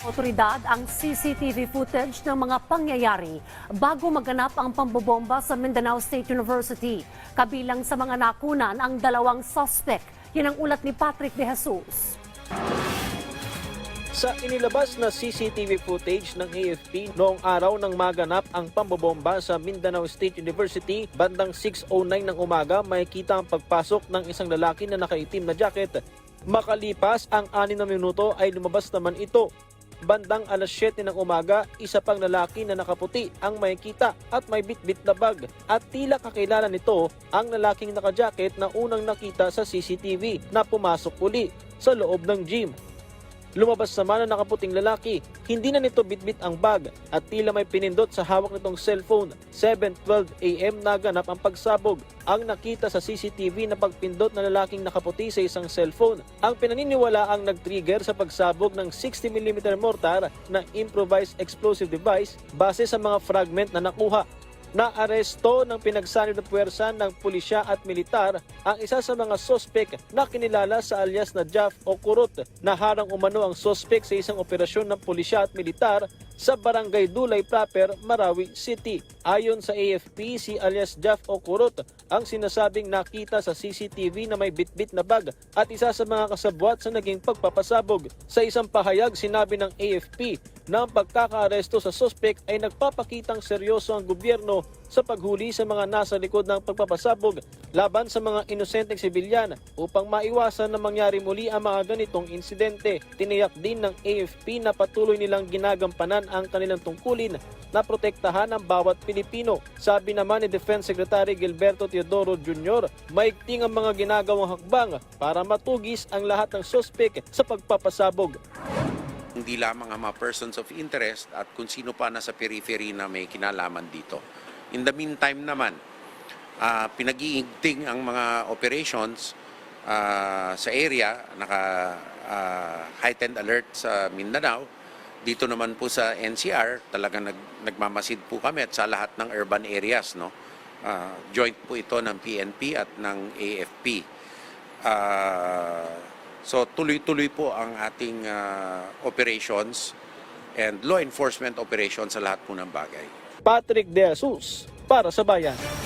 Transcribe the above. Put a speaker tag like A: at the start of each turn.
A: Otoridad ang CCTV footage ng mga pangyayari bago maganap ang pambobomba sa Mindanao State University. Kabilang sa mga nakunan ang dalawang suspect. Yan ang ulat ni Patrick De Jesus.
B: Sa inilabas na CCTV footage ng AFP noong araw ng maganap ang pambobomba sa Mindanao State University, bandang 6.09 ng umaga, makikita ang pagpasok ng isang lalaki na nakaitim na jacket. Makalipas ang 6 na minuto ay lumabas naman ito. Bandang alas 7 ng umaga, isa pang lalaki na nakaputi ang makikita at may bitbit na bag. At tila kakilala nito ang lalaking nakajacket na unang nakita sa CCTV na pumasok uli sa loob ng gym. Lumabas naman ang nakaputing lalaki. Hindi na nito bitbit ang bag at tila may pinindot sa hawak nitong cellphone. 7.12 a.m. naganap ang pagsabog. Ang nakita sa CCTV na pagpindot na lalaking nakaputi sa isang cellphone. Ang pinaniniwala ang nag-trigger sa pagsabog ng 60mm mortar na improvised explosive device base sa mga fragment na nakuha naaresto ng pinagsanib na puwersa ng pulisya at militar ang isa sa mga sospek na kinilala sa alias na Jaff o Kurot. Naharang umano ang sospek sa isang operasyon ng pulisya at militar sa Barangay Dulay Proper, Marawi City. Ayon sa AFP, si alias Jaff o Kurot ang sinasabing nakita sa CCTV na may bitbit na bag at isa sa mga kasabwat sa naging pagpapasabog. Sa isang pahayag, sinabi ng AFP na ang pagkakaaresto sa sospek ay nagpapakitang seryoso ang gobyerno sa paghuli sa mga nasa likod ng pagpapasabog laban sa mga inosenteng sibilyan upang maiwasan na mangyari muli ang mga ganitong insidente. Tiniyak din ng AFP na patuloy nilang ginagampanan ang kanilang tungkulin na protektahan ang bawat Pilipino. Sabi naman ni Defense Secretary Gilberto Teodoro Jr., maigting ang mga ginagawang hakbang para matugis ang lahat ng sospek sa pagpapasabog.
C: hindi lamang ang mga persons of interest at kung sino pa nasa periphery na may kinalaman dito. In the meantime naman, ah, pinag-iigting ang mga operations ah, sa area, naka ah, heightened alert sa Mindanao. Dito naman po sa NCR, talagang nag, nagmamasid po kami at sa lahat ng urban areas. No? Ah, joint po ito ng PNP at ng AFP. Ah, so tuloy-tuloy po ang ating ah, operations and law enforcement operations sa lahat po ng bagay.
B: Patrick De Jesus para sa Bayan.